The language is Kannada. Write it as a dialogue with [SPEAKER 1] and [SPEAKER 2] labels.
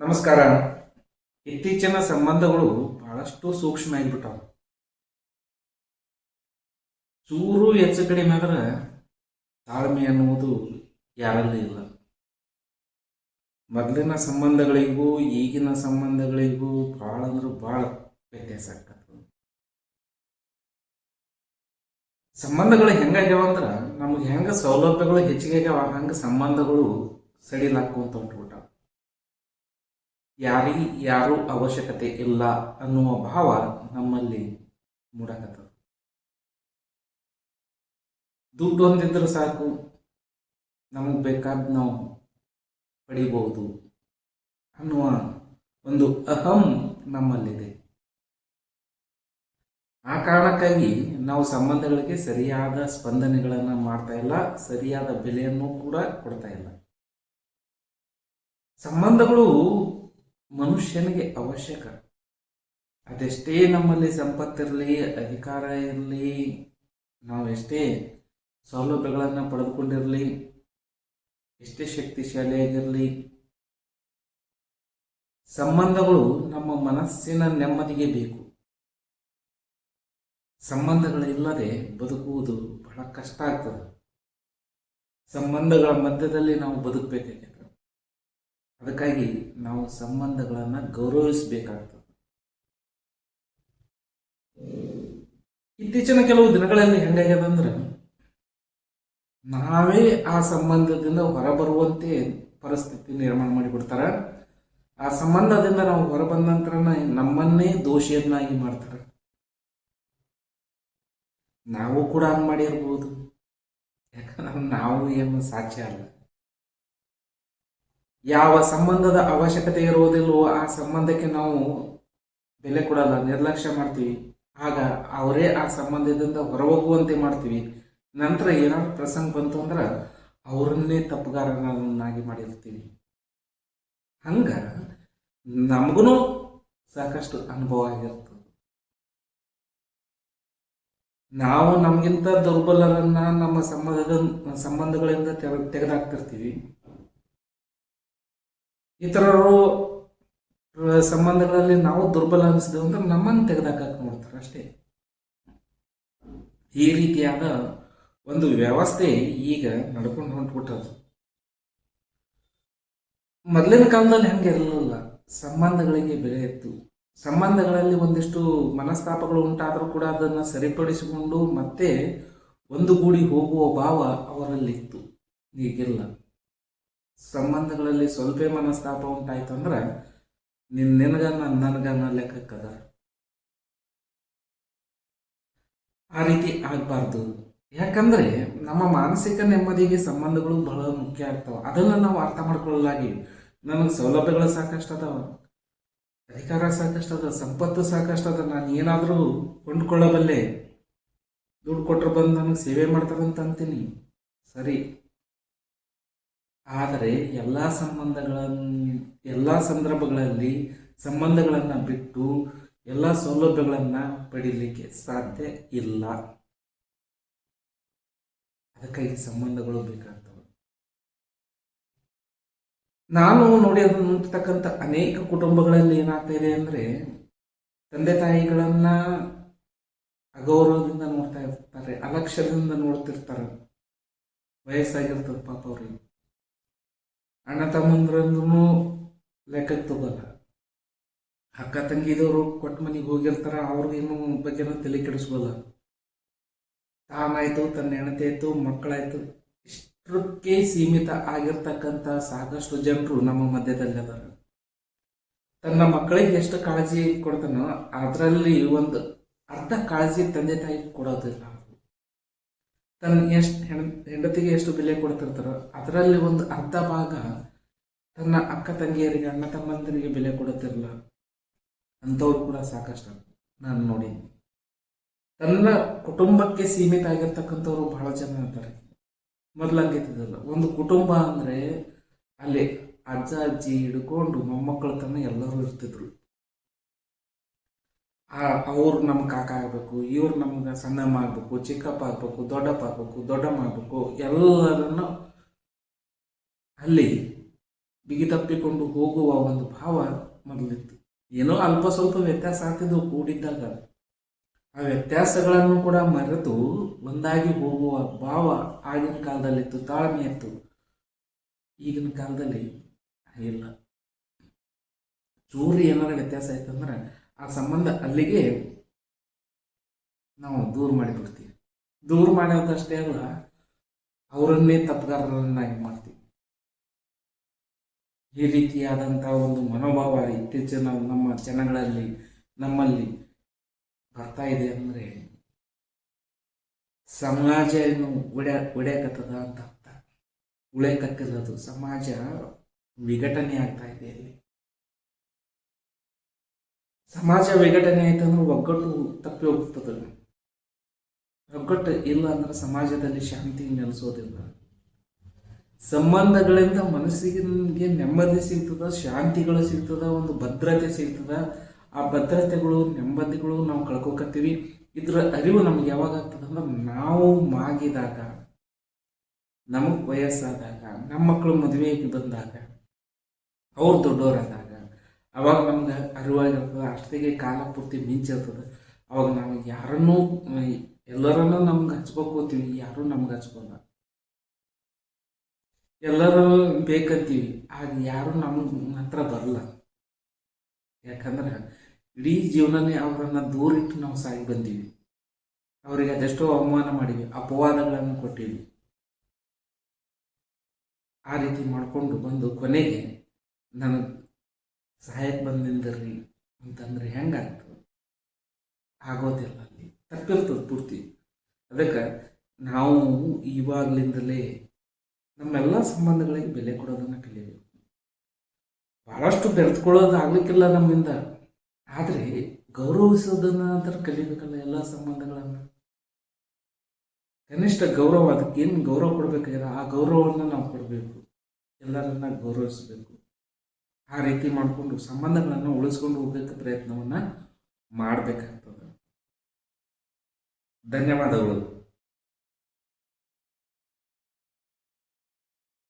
[SPEAKER 1] ನಮಸ್ಕಾರ. ಇತ್ತೀಚಿನ ಸಂಬಂಧಗಳು ಬಹಳಷ್ಟು ಸೂಕ್ಷ್ಮ ಆಗಿಬಿಟ್ಟವು. ಚೂರು ಹೆಚ್ಚು ಕಡಿಮೆ ಆದ್ರೆ ತಾಳ್ಮೆ ಅನ್ನುವುದು ಯಾರಲ್ಲಿ ಇಲ್ಲ. ಮೊದಲಿನ ಸಂಬಂಧಗಳಿಗೂ ಈಗಿನ ಸಂಬಂಧಗಳಿಗೂ ಭಾಳ ಅಂದ್ರೆ ಭಾಳ ವ್ಯತ್ಯಾಸ ಆಗ್ತದೆ. ಸಂಬಂಧಗಳು ಹೆಂಗಾಗ್ಯಾವ ಅಂದ್ರೆ ನಮಗೆ ಹೆಂಗ ಸೌಲಭ್ಯಗಳು ಹೆಚ್ಚಿಗೆ ಆಗ್ಯಾವ ಹಂಗೆ ಸಂಬಂಧಗಳು ಸಡಿಲಾಕೊಂತ ಹೊಂಟ್ಬಿಟ್ಟಾವ ಯಾರಿಗೆ ಯಾರು ಅವಶ್ಯಕತೆ ಇಲ್ಲ ಅನ್ನುವ ಭಾವ ನಮ್ಮಲ್ಲಿ ಮೂಡಕತ್ತದ. ದುಡ್ಡು ಹೊಂದಿದ್ರೆ ಸಾಕು, ನಮಗೆ ಬೇಕಾದ ನಾವು ಪಡಿಬಹುದು ಅನ್ನುವ ಒಂದು ಅಹಂ ನಮ್ಮಲ್ಲಿದೆ. ಆ ಕಾರಣಕ್ಕಾಗಿ ನಾವು ಸಂಬಂಧಗಳಿಗೆ ಸರಿಯಾದ ಸ್ಪಂದನೆಗಳನ್ನು ಮಾಡ್ತಾ ಇಲ್ಲ, ಸರಿಯಾದ ಬೆಲೆಯನ್ನು ಕೂಡ ಕೊಡ್ತಾ ಇಲ್ಲ. ಸಂಬಂಧಗಳು ಮನುಷ್ಯನಿಗೆ ಅವಶ್ಯಕ. ಅದೆಷ್ಟೇ ನಮ್ಮಲ್ಲಿ ಸಂಪತ್ತಿರಲಿ, ಅಧಿಕಾರ ಇರಲಿ, ನಾವೆಷ್ಟೇ ಸೌಲಭ್ಯಗಳನ್ನು ಪಡೆದುಕೊಂಡಿರಲಿ, ಎಷ್ಟೇ ಶಕ್ತಿಶಾಲಿಯಾಗಿರಲಿ, ಸಂಬಂಧಗಳು ನಮ್ಮ ಮನಸ್ಸಿನ ನೆಮ್ಮದಿಗೆ ಬೇಕು. ಸಂಬಂಧಗಳಿಲ್ಲದೆ ಬದುಕುವುದು ಬಹಳ ಕಷ್ಟ ಆಗ್ತದೆ. ಸಂಬಂಧಗಳ ಮಧ್ಯದಲ್ಲಿ ನಾವು ಬದುಕಬೇಕಾಗಿದೆ ಅದಕ್ಕಾಗಿ ನಾವು ಸಂಬಂಧಗಳನ್ನು ಗೌರವಿಸಬೇಕಾಗ್ತದೆ. ಇತ್ತೀಚಿನ ಕೆಲವು ದಿನಗಳಲ್ಲಿ ಹೆಂಗಾಗ್ಯದಂದ್ರೆ ನಾವೇ ಆ ಸಂಬಂಧದಿಂದ ಹೊರಬರುವಂತೆ ಪರಿಸ್ಥಿತಿ ನಿರ್ಮಾಣ ಮಾಡಿಬಿಡ್ತಾರೆ ಆ ಸಂಬಂಧದಿಂದ ನಾವು ಹೊರಬಂದ ನಂತರ ನಮ್ಮನ್ನೇ ದೋಷಿಯನ್ನಾಗಿ ಮಾಡ್ತಾರೆ. ನಾವು ಕೂಡ ಹಂಗೆ ಮಾಡಿರ್ಬೋದು. ಯಾಕಂದ್ರೆ ನಾವು ಏನು ಸಾಧ್ಯ ಅಲ್ಲ. ಯಾವ ಸಂಬಂಧದ ಅವಶ್ಯಕತೆ ಇರುವುದಿಲ್ಲವೋ ಆ ಸಂಬಂಧಕ್ಕೆ ನಾವು ಬೆಲೆ ಕೊಡಲ್ಲ, ನಿರ್ಲಕ್ಷ್ಯ ಮಾಡ್ತೀವಿ. ಆಗ ಅವರೇ ಆ ಸಂಬಂಧದಿಂದ ಹೊರಹೋಗುವಂತೆ ಮಾಡ್ತೀವಿ. ನಂತರ ಏನಾದ್ರು ಪ್ರಸಂಗ ಬಂತು ಅಂದ್ರೆ ಅವರನ್ನೇ ತಪ್ಪುಗಾರನನ್ನಾಗಿ ಮಾಡಿರ್ತೀವಿ. ಹಂಗ ನಮಗೂ ಸಾಕಷ್ಟು ಅನುಭವ ಆಗಿರ್ತದೆ. ನಾವು ನಮಗಿಂತ ದುರ್ಬಲರನ್ನ ನಮ್ಮ ಸಂಬಂಧದ, ಸಂಬಂಧಗಳಿಂದ ತೆಗೆ ತೆಗೆದಾಕ್ತಿರ್ತೀವಿ. ಇತರರು ಸಂಬಂಧಗಳಲ್ಲಿ ನಾವು ದುರ್ಬಲ ಅನಿಸಿದೆವು ಅಂದ್ರೆ ನಮ್ಮನ್ನು ತೆಗೆದಾಕ ನೋಡ್ತಾರೆ ಅಷ್ಟೇ. ಈ ರೀತಿಯಾದ ಒಂದು ವ್ಯವಸ್ಥೆ ಈಗ ನಡ್ಕೊಂಡು ಹೊಂಟ್ಬಿಟ್ಟದು ಮೊದಲಿನ ಕಾಲದಲ್ಲಿ ಹಂಗೆ ಇರಲಿಲ್ಲ. ಸಂಬಂಧಗಳಿಗೆ ಬೆಲೆ ಇತ್ತು. ಸಂಬಂಧಗಳಲ್ಲಿ ಒಂದಿಷ್ಟು ಮನಸ್ತಾಪಗಳು ಉಂಟಾದರೂ ಕೂಡ ಅದನ್ನು ಸರಿಪಡಿಸಿಕೊಂಡು ಮತ್ತೆ ಒಂದು ಗೂಡಿ ಹೋಗುವ ಭಾವ ಅವರಲ್ಲಿತ್ತು ಈಗಿಲ್ಲ. ಸಂಬಂಧಗಳಲ್ಲಿ ಸ್ವಲ್ಪ ಮನಸ್ತಾಪ ಉಂಟಾಯ್ತು ಅಂದ್ರೆ ನಿನ್ ನಿನಗ ನನ್ನ ನನಗ ಲೆಕ್ಕಕ್ಕದ. ಆ ರೀತಿ ಆಗಬಾರ್ದು. ಯಾಕಂದ್ರೆ ನಮ್ಮ ಮಾನಸಿಕ ನೆಮ್ಮದಿಗೆ ಸಂಬಂಧಗಳು ಬಹಳ ಮುಖ್ಯ ಆಗ್ತಾವ. ಅದನ್ನ ನಾವು ಅರ್ಥ ಮಾಡ್ಕೊಳ್ಳಲಾಗಿ ನನಗೆ ಸೌಲಭ್ಯಗಳು ಸಾಕಷ್ಟು ಅದಾವ. ಅಧಿಕಾರ ಸಾಕಷ್ಟು ಅದ ಸಂಪತ್ತು ಸಾಕಷ್ಟು ಅದ ನಾನು ಏನಾದರೂ ಕೊಂಡ್ಕೊಳ್ಳಬಲ್ಲೆ. ದುಡ್ಡು ಕೊಟ್ಟರು ಬಂದು ನನಗೆ ಸೇವೆ ಮಾಡ್ತಾರಂತ ಅಂತೀನಿ. ಸರಿ. ಆದರೆ ಎಲ್ಲ ಸಂಬಂಧಗಳನ್ನು ಎಲ್ಲ ಸಂದರ್ಭಗಳಲ್ಲಿ ಸಂಬಂಧಗಳನ್ನು ಬಿಟ್ಟು ಎಲ್ಲ ಸೌಲಭ್ಯಗಳನ್ನು ಪಡೀಲಿಕ್ಕೆ ಸಾಧ್ಯ ಇಲ್ಲ. ಅದಕ್ಕಾಗಿ ಸಂಬಂಧಗಳು ಬೇಕಾಗ್ತವೆ. ನಾನು ನೋಡಿ ನೋಡಿರ್ತಕ್ಕಂಥ ಅನೇಕ ಕುಟುಂಬಗಳಲ್ಲಿ ಏನಾಗ್ತಾ ಇದೆ ಅಂದರೆ, ತಂದೆ ತಾಯಿಗಳನ್ನು ಅಗೌರವದಿಂದ ನೋಡ್ತಾ ಇರ್ತಾರೆ, ಅಲಕ್ಷ್ಯದಿಂದ ನೋಡ್ತಿರ್ತಾರೆ. ವಯಸ್ಸಾಗಿರ್ತದೆ ಪಾಪ ಅವ್ರಿಗೆ. ಅಣ್ಣ ತಮ್ಮಂದ್ರಂದ್ರೂ ಲೆಕ್ಕಕ್ಕೆ ತಗೋಲ್ಲ. ಅಕ್ಕ ತಂಗಿದವರು ಕೊಟ್ಟ ಮನೆಗೆ ಹೋಗಿರ್ತಾರ ಅವ್ರಿಗೇನು ಬಗ್ಗೆನೂ ತಲೆ ಕೆಡಿಸ್ಬೋದ? ತಾನಾಯ್ತು ತನ್ನ ಹೆಣತೆ ಆಯ್ತು, ಮಕ್ಕಳಾಯ್ತು, ಇಷ್ಟಕ್ಕೆ ಸೀಮಿತ ಆಗಿರ್ತಕ್ಕಂಥ ಸಾಕಷ್ಟು ಜನರು ನಮ್ಮ ಮಧ್ಯದಲ್ಲಿ ಅದಾರ. ತನ್ನ ಮಕ್ಕಳಿಗೆ ಎಷ್ಟು ಕಾಳಜಿ ಕೊಡ್ತಾನೋ ಅದರಲ್ಲಿ ಒಂದು ಅರ್ಧ ಕಾಳಜಿ ತಂದೆ ತಾಯಿ ಕೊಡೋದಿಲ್ಲ. ತನ್ನ ಎಷ್ಟು ಹೆಣ, ಹೆಂಡತಿಗೆ ಎಷ್ಟು ಬೆಲೆ ಕೊಡ್ತಿರ್ತಾರೋ ಅದರಲ್ಲಿ ಒಂದು ಅರ್ಧ ಭಾಗ ತನ್ನ ಅಕ್ಕ ತಂಗಿಯರಿಗೆ, ಅಣ್ಣ ತಮ್ಮಂದಿರಿಗೆ ಬೆಲೆ ಕೊಡುತ್ತಿರಲ್ಲ, ಅಂಥವ್ರು ಕೂಡ ಸಾಕಷ್ಟು ನಾನು ನೋಡಿ ತನ್ನ ಕುಟುಂಬಕ್ಕೆ ಸೀಮಿತ ಆಗಿರ್ತಕ್ಕಂಥವ್ರು ಬಹಳ ಜನ ಇರ್ತಾರೆ ಮೊದಲು ಹಂಗಿತ್ತಿದ್ದಲ್ಲ ಒಂದು ಕುಟುಂಬ ಅಂದರೆ ಅಲ್ಲಿ ಅಜ್ಜ, ಅಜ್ಜಿ ಹಿಡ್ಕೊಂಡು ಮೊಮ್ಮಕ್ಕಳು ತನ್ನ ಎಲ್ಲರೂ ಇರ್ತಿದ್ರು. ಅವ್ರು ನಮ್ಮ ಕಾಕ ಆಗಬೇಕು, ಇವ್ರು ನಮ್ಗೆ ಸಣ್ಣಮ್ಮ ಆಗಬೇಕು, ಚಿಕ್ಕಪ್ಪ ಆಗಬೇಕು, ದೊಡ್ಡಪ್ಪ ಆಗಬೇಕು, ದೊಡ್ಡಮ್ಮ ಆಗಬೇಕು, ಎಲ್ಲರನ್ನು ಅಲ್ಲಿ ಬಿಗಿತಪ್ಪಿಕೊಂಡು ಹೋಗುವ ಒಂದು ಭಾವ ಮೊದಲಿತ್ತು. ಏನೋ ಅಲ್ಪ ಸ್ವಲ್ಪ ವ್ಯತ್ಯಾಸ ಆಗ್ತಿದ್ದು ಕೂಡಿದ್ದಾಗ. ಆ ವ್ಯತ್ಯಾಸಗಳನ್ನು ಕೂಡ ಮರೆತು ಒಂದಾಗಿ ಹೋಗುವ ಭಾವ ಆಗಿನ ಕಾಲದಲ್ಲಿತ್ತು ತಾಳ್ಮೆ ಇತ್ತು ಈಗಿನ ಕಾಲದಲ್ಲಿ ಇಲ್ಲ. ಚೂರು ಏನಾರ ವ್ಯತ್ಯಾಸ ಆಯ್ತಂದ್ರೆ ಆ ಸಂಬಂಧ ಅಲ್ಲಿಗೆ ನಾವು ದೂರ ಮಾಡಿಬಿಡ್ತೀವಿ. ದೂರ ಮಾಡೋದಷ್ಟೇ ಅಲ್ಲ, ಅವರನ್ನೇ ತಪ್ಪುಗಾರರನ್ನಾಗಿ ಮಾಡ್ತೀವಿ. ಈ ರೀತಿಯಾದಂಥ ಒಂದು ಮನೋಭಾವ ಇತ್ತೀಚಿನ ನಮ್ಮ ಜನಗಳಲ್ಲಿ, ನಮ್ಮಲ್ಲಿ ಬರ್ತಾ ಇದೆ ಅಂದರೆ ಸಮಾಜ ಏನು ಒಡ್ಯಾ ಒಡ್ಯಾಕತ್ತದ ಅಂತ ಅರ್ಥ. ಉಳಿಯಕತ್ತಿರೋದು ಸಮಾಜ ವಿಘಟನೆ ಆಗ್ತಾ ಇದೆ ಅಲ್ಲಿ ಸಮಾಜ ವಿಘಟನೆ ಆಯ್ತಂದ್ರೆ ಒಗ್ಗಟ್ಟು ತಪ್ಪಿ ಹೋಗ್ತದೆ ಒಗ್ಗಟ್ಟು ಇಲ್ಲ ಅಂದ್ರೆ ಸಮಾಜದಲ್ಲಿ ಶಾಂತಿ ನೆಲೆಸೋದಿಲ್ಲ. ಸಂಬಂಧಗಳಿಂದ ಮನಸ್ಸಿಗೆ ನೆಮ್ಮದಿ ಸಿಗ್ತದ, ಶಾಂತಿಗಳು ಸಿಗ್ತದ, ಒಂದು ಭದ್ರತೆ ಸಿಗ್ತದ. ಆ ಭದ್ರತೆಗಳು, ನೆಮ್ಮದಿಗಳು ನಾವು ಕಳ್ಕೊಕತ್ತೀವಿ. ಇದ್ರ ಅರಿವು ನಮ್ಗೆ ಯಾವಾಗ ಆಗ್ತದೆ ಅಂದ್ರೆ ನಾವು ಮಾಗಿದಾಗ, ನಮಗೆ ವಯಸ್ಸಾದಾಗ ನಮ್ಮ ಮಕ್ಕಳು ಮದುವೆಗೆ ಬಂದಾಗ, ಅವ್ರು ದೊಡ್ಡವರಾದಾಗ ಅವಾಗ ನಮ್ಗೆ ಅರಿವಾಗಿರ್ತದೆ ಅಷ್ಟಿಗೆ ಕಾಲ ಪೂರ್ತಿ ಮಿಂಚಿರ್ತದೆ ಅವಾಗ ನಾವು ಯಾರನ್ನೂ ಎಲ್ಲರನ್ನೂ ನಮ್ಗೆ ಹಚ್ಕೋಕೋತೀವಿ ಯಾರೂ ನಮ್ಗೆ ಹಚ್ಕೋಲ್ಲ ಎಲ್ಲರೂ ಬೇಕಂತೀವಿ, ಆಗ ಯಾರು ನಮ್ಮ ಹತ್ರ ಬರಲ್ಲ. ಯಾಕಂದ್ರೆ ಇಡೀ ಜೀವನನೇ ಅವರನ್ನು ದೂರಿಟ್ಟು ನಾವು ಸಾಗಿ ಬಂದೀವಿ. ಅವರಿಗೆ ಅದೆಷ್ಟೋ ಅವಮಾನ ಮಾಡಿವಿ ಅಪವಾದಗಳನ್ನು ಕೊಟ್ಟಿವಿ ಆ ರೀತಿ ಮಾಡಿಕೊಂಡು ಬಂದು ಕೊನೆಗೆ ನನಗೆ ಸಹಾಯಕ್ಕೆ ಬಂದು ನಿಂದಿರ್ರಿ ಅಂತಂದ್ರೆ ಹೆಂಗಾಗ್ತದೆ ಆಗೋದಿಲ್ಲ ಅಲ್ಲಿ. ತಪ್ಪಿರ್ತದೆ ಪೂರ್ತಿ. ಅದಕ್ಕೆ ನಾವು ಇವಾಗಲಿಂದಲೇ ನಮ್ಮೆಲ್ಲ ಸಂಬಂಧಗಳಿಗೆ ಬೆಲೆ ಕೊಡೋದನ್ನು ಕಲಿಯಬೇಕು ಭಾಳಷ್ಟು ಬೆರೆತ್ಕೊಳ್ಳೋದು ಆಗ್ಲಿಕ್ಕಿಲ್ಲ ನಮ್ಮಿಂದ. ಆದರೆ ಗೌರವಿಸೋದನ್ನ ಅಂತ ಕಲಿಬೇಕಲ್ಲ ಎಲ್ಲ ಸಂಬಂಧಗಳನ್ನು. ಕನಿಷ್ಠ ಗೌರವ, ಅದಕ್ಕೇನು ಗೌರವ ಕೊಡಬೇಕಾಗಿದೆ ಆ ಗೌರವವನ್ನು ನಾವು ಕೊಡಬೇಕು. ಎಲ್ಲರನ್ನ ಗೌರವಿಸಬೇಕು. ಆ ರೀತಿ ಮಾಡಿಕೊಂಡು ಸಂಬಂಧಗಳನ್ನು ಉಳಿಸ್ಕೊಂಡು ಹೋಗ್ಬೇಕು ಪ್ರಯತ್ನವನ್ನು ಮಾಡಬೇಕಾಗ್ತದೆ. ಧನ್ಯವಾದಗಳು.